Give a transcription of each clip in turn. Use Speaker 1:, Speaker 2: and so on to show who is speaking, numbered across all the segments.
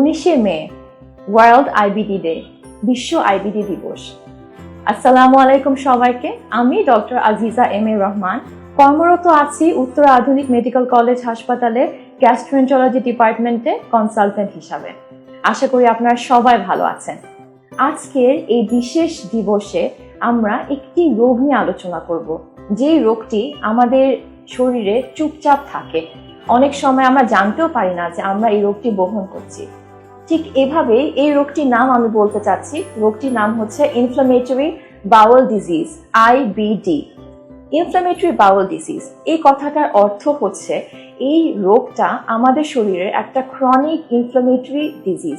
Speaker 1: উনিশে May, world IBD day, বিশ্ব IBD দিবস। আসসালামু আলাইকুম সবাইকে। আমি doctor Aziza M A Rahman. কর্মরত আছি উত্তর আধুনিক মেডিকেল কলেজ হাসপাতালে গ্যাস্ট্রোএন্টারোলজি ডিপার্টমেন্টে কনসালটেন্ট হিসাবে। আশা করি আপনারা সবাই ভালো আছেন। আজকের এই বিশেষ দিবসে আমরা একটি রোগ নিয়ে আলোচনা করব। যেই রোগটি আমাদের শরীরে চুপচাপ থাকে। অনেক সময় আমরা জানতেও পারি না যে আমরা এই রোগটি বহন করছি। ঠিক এভাবে এই রোগটির নাম আমি বলতে চাচ্ছি। রোগটির নাম হচ্ছে inflammatory bowel disease IBD inflammatory bowel disease এই কথাটার অর্থ হচ্ছে এই রোগটা আমাদের শরীরের একটা chronic inflammatory disease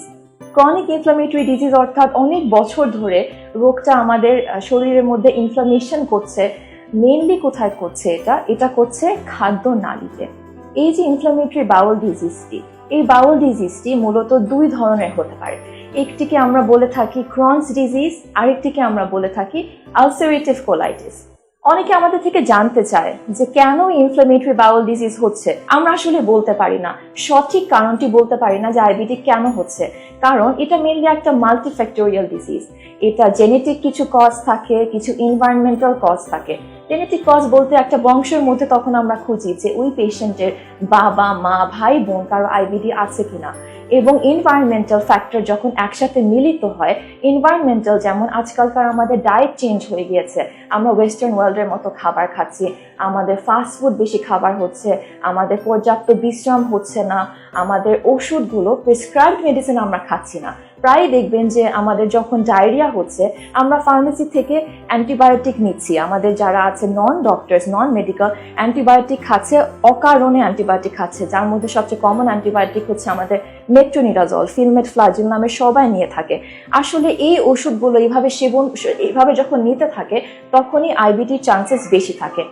Speaker 1: chronic inflammatory disease অর্থাৎ অনেক বছর ধরে রোগটা আমাদের শরীরের মধ্যে ইনফ্লামেশন করছে মেনলি কোথায় করছে এটা? এটা করছে খাদ্য নালীতে। এই যে ইনফ্লামেটরি বাউল ডিজিজটি এই বাউল ডিজিজটি মূলত দুই ধরনের হতে পারে। একটিকে আমরা বলে থাকি ক্রনস ডিজিজ আরেকটিকে আমরা বলে থাকি আলসারেটিভ কোলাইটিস অনেকে আমাদের থেকে জানতে চায় যে কেন ইনফ্লামেটরি বাউল ডিজিজ হচ্ছে। আমরা আসলে বলতে পারি না। সঠিক কারণটি বলতে পারি না যে আইবিটি কেন হচ্ছে। কারণ এটা মেনলি একটা মাল্টিফ্যাক্টোরিয়াল ডিজিজ এটা জেনেটিক কিছু কজ থাকে, কিছু এনভায়রনমেন্টাল কজ থাকে। জেনেটিক কজ বলতে একটা বংশের মধ্যে তখন আমরা খুঁজি যে ওই পেশেন্টের বাবা, মা, ভাই, বোন কারও আইবিডি আছে কিনা। এবং এনভায়রনমেন্টাল ফ্যাক্টর যখন একসাথে মিলিত হয় এনভায়রনমেন্টাল যেমন আজকালকার আমাদের ডায়েট চেঞ্জ হয়ে গিয়েছে, আমরা ওয়েস্টার্ন ওয়ার্ল্ডের মতো খাবার খাচ্ছি, আমাদের ফাস্ট ফুড বেশি খাবার হচ্ছে, আমাদের পর্যাপ্ত বিশ্রাম হচ্ছে না, আমাদের ওষুধগুলো প্রেসক্রাইবড মেডিসিন আমরা খাচ্ছি না। প্রায় দেখবেন যে আমাদের যখন ডায়রিয়া হচ্ছে, আমরা ফার্মেসি থেকে অ্যান্টিবায়োটিক নিচ্ছি। আমাদের যারা আছে non doctors non medical antibiotic খাচ্ছে, অকারণে অ্যান্টিবায়োটিক খাচ্ছে। যার মধ্যে সবচেয়ে কমন অ্যান্টিবায়োটিক হচ্ছে আমাদের মেট্রোনিডাজল ফিলমেট ফ্লাজিল নামে সবাই নিয়ে থাকে। আসলে এই ওষুধগুলো এইভাবে সেবন, এইভাবে যখন নিতে থাকে, তখনই আইবিটির চান্সেস বেশি থাকে।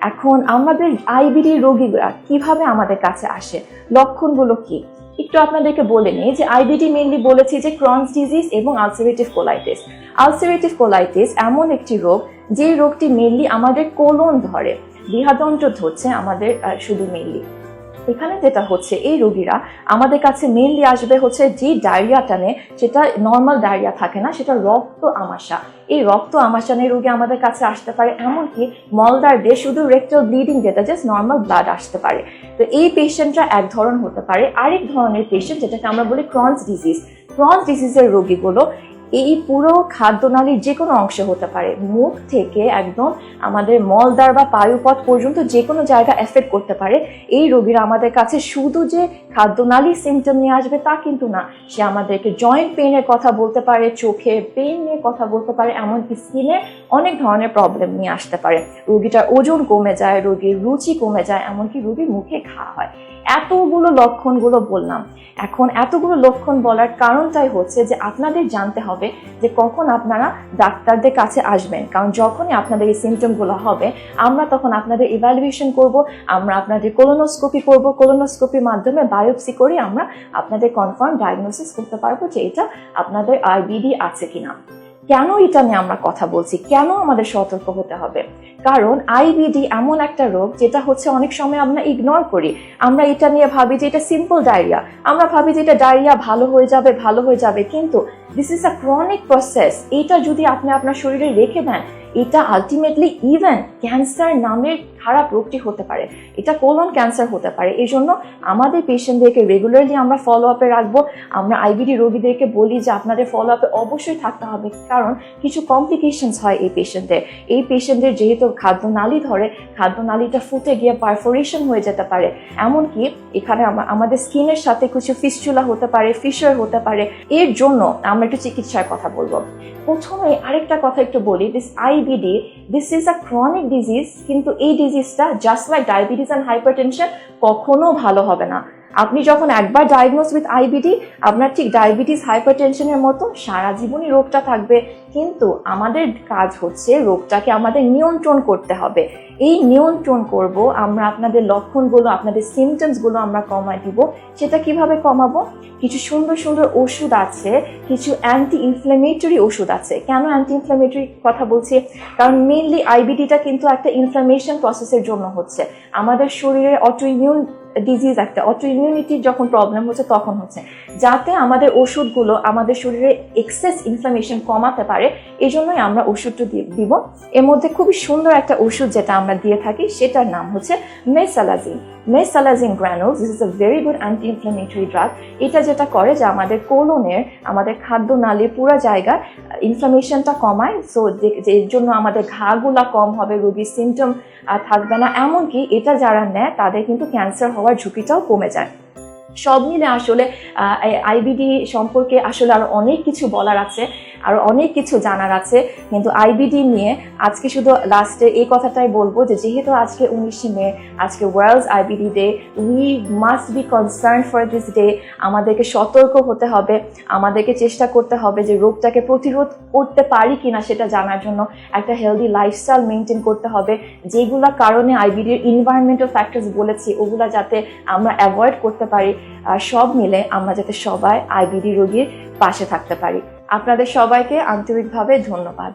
Speaker 1: এখন আমাদের আইবিডি রোগীরা কীভাবে আমাদের কাছে আসে? লক্ষণগুলো কি? একটু আপনাদেরকে বলে নিই যে আইবিডি মেনলি বলেছি যে ক্রনস ডিজিজ এবং আলসারেটিভ কোলাইটিস আলসারেটিভ কোলাইটিস এমন একটি রোগ যে রোগটি মেনলি আমাদের কোলন ধরে। বিহাদন্ত্র ধরছে আমাদের শুধু মেনলি এখানে যেটা হচ্ছে, এই রোগীরা আমাদের কাছে মেনলি আসবে হচ্ছে যে ডায়রিয়াটা নেই সেটা নর্মাল ডায়রিয়া থাকে না, সেটা রক্ত আমাশা। এই রক্ত আমাশানের রোগী আমাদের কাছে আসতে পারে, এমনকি মলদার দিয়ে শুধু রেক্টাল ব্লিডিং যেটা জাস্ট নর্মাল ব্লাড আসতে পারে। তো এই পেশেন্টরা এক ধরন হতে পারে। আরেক ধরনের পেশেন্ট যেটাকে আমরা বলি ক্রনস ডিজিজ ক্রনস ডিজিজের রোগীগুলো এই পুরো খাদ্যনালীর যে কোনো অংশে হতে পারে, মুখ থেকে একদম আমাদের মলদ্বার বা পায়ুপথ পর্যন্ত যে কোনো জায়গা এফেক্ট করতে পারে। এই রোগীরা আমাদের কাছে শুধু যে খাদ্যনালীর সিমটম নিয়ে আসবে তা কিন্তু না, সে আমাদেরকে জয়েন্ট পেনের কথা বলতে পারে, চোখে পেন নিয়ে কথা বলতে পারে, এমনকি স্কিনে অনেক ধরনের প্রবলেম নিয়ে আসতে পারে। রোগীটার ওজন কমে যায়, রোগীর রুচি কমে যায়, এমনকি রোগীর মুখে ঘা হয়। এতগুলো লক্ষণগুলো বললাম। এখন এতগুলো লক্ষণ বলার কারণটাই হচ্ছে যে আপনাদের জানতে হবে যে কখন আপনারা ডাক্তারদের কাছে আসবেন। কারণ যখনই আপনাদের এই সিমটমগুলো হবে, আমরা তখন আপনাদের ইভ্যালুয়েশন করব, আমরা আপনাদের কোলোনোস্কোপি করব। কোলোনোস্কোপির মাধ্যমে বায়োপসি করে আমরা আপনাদের কনফার্ম ডায়াগনোসিস করতে পারব যে এটা আপনাদের আইবিডি আছে কিনা। কেন এটা নিয়ে আমরা কথা বলছি? কেন আমাদের সতর্ক হতে হবে? কারণ আইবিডি এমন একটা রোগ যেটা হচ্ছে অনেক সময় আমরা ইগনোর করি। আমরা এটা নিয়ে ভাবি যে এটা সিম্পল ডায়রিয়া আমরা ভাবি যে এটা ডায়রিয়া ভালো হয়ে যাবে, ভালো হয়ে যাবে। কিন্তু this is a chronic process এটা যদি আপনি আপনার শরীরে রেখে দেন এটা আলটিমেটলি ইভেন ক্যান্সার নামের খারাপ রোগটি হতে পারে। এটা কোলন ক্যান্সার হতে পারে। এই জন্য আমাদের পেশেন্টদেরকে রেগুলারলি আমরা ফলো আপে রাখব। আমরা আইবিডি রোগীদেরকে বলি যে আপনাদের ফলো আপে অবশ্যই থাকতে হবে, কারণ কিছু কমপ্লিকেশনস হয় এই পেশেন্টদের এই পেশেন্টদের যেহেতু খাদ্যনালী ধরে, খাদ্যনালীটা ফুটে গিয়ে পারফোরেশন হয়ে যেতে পারে। এমনকি এখানে আমাদের স্কিনের সাথে কিছু ফিস্চুলা হতে পারে ফিশার হতে পারে। এর জন্য আমরা একটু চিকিৎসার কথা বলব। প্রথমে আরেকটা কথা একটু বলি this IBD this is a chronic disease, কিন্তু এই ডিজিজটা just like diabetes and hypertension কখনো ভালো হবে না। আপনি যখন একবার ডায়াগনোস উইথ আইবিডি আপনার ঠিক ডায়াবেটিস হাইপারটেনশনের মতো সারা জীবনই রোগটা থাকবে। কিন্তু আমাদের কাজ হচ্ছে রোগটাকে আমাদের নিয়ন্ত্রণ করতে হবে। এই নিয়ন্ত্রণ করব, আমরা আপনাদের লক্ষণগুলো, আপনাদের সিমটমসগুলো আমরা কমাই দিব। সেটা কীভাবে কমাবো? কিছু সুন্দর সুন্দর ওষুধ আছে, কিছু অ্যান্টি ইনফ্লামেটরি ওষুধ আছে। কেন অ্যান্টি ইনফ্লামেটরি কথা বলছি? কারণ মেনলি আইবিডিটা কিন্তু একটা ইনফ্লামেশন প্রসেসের জন্য হচ্ছে। আমাদের শরীরে অটো ইমিউন ডিজিজ একটা অটো ইমিউনিটি যখন প্রবলেম হচ্ছে তখন হচ্ছে। যাতে আমাদের ওষুধগুলো আমাদের শরীরে এক্সেস ইনফ্লামেশন কমাতে পারে এই জন্যই আমরা ওষুধটা দিব। এর মধ্যে খুবই সুন্দর একটা ওষুধ যেটা আমরা দিয়ে থাকি, সেটার নাম হচ্ছে mesalazine. Mesalazine granules this is a very good anti inflammatory drug এটা যেটা করে যে আমাদের কোলনের, আমাদের খাদ্য নালীর পুরো জায়গা ইনফ্লামেশনটা কমায়। সো এর জন্য আমাদের ঘাগুলা কম হবে, রোগীর সিমটম থাকবে না। এমনকি এটা যারা নেয়, তাদের কিন্তু ক্যান্সার হওয়ার ঝুঁকিটাও কমে যায়। সব মিলে আসলে আইবিডি সম্পর্কে আসলে আরও অনেক কিছু বলার আছে, আর অনেক কিছু জানার আছে, কিন্তু আইবিডি নিয়ে আজকে শুধু লাস্টে এই কথাটাই বলব যে যেহেতু আজকে উনিশে মে, আজকে World IBD Day we must be concern for this day আমাদেরকে সতর্ক হতে হবে, আমাদেরকে চেষ্টা করতে হবে যে রোগটাকে প্রতিরোধ করতে পারি কিনা সেটা জানার জন্য একটা হেলদি লাইফস্টাইল মেনটেন করতে হবে, যেগুলা কারণে আইবিডির ইনভায়রনমেন্টাল ফ্যাক্টরস বলেছি, ওগুলা যাতে আমরা অ্যাভয়েড করতে পারি। সব মিলে আমরা যাতে সবাই আইবিডি রোগীর পাশে থাকতে পারি। আপনাদের সবাইকে আন্তরিকভাবে ধন্যবাদ।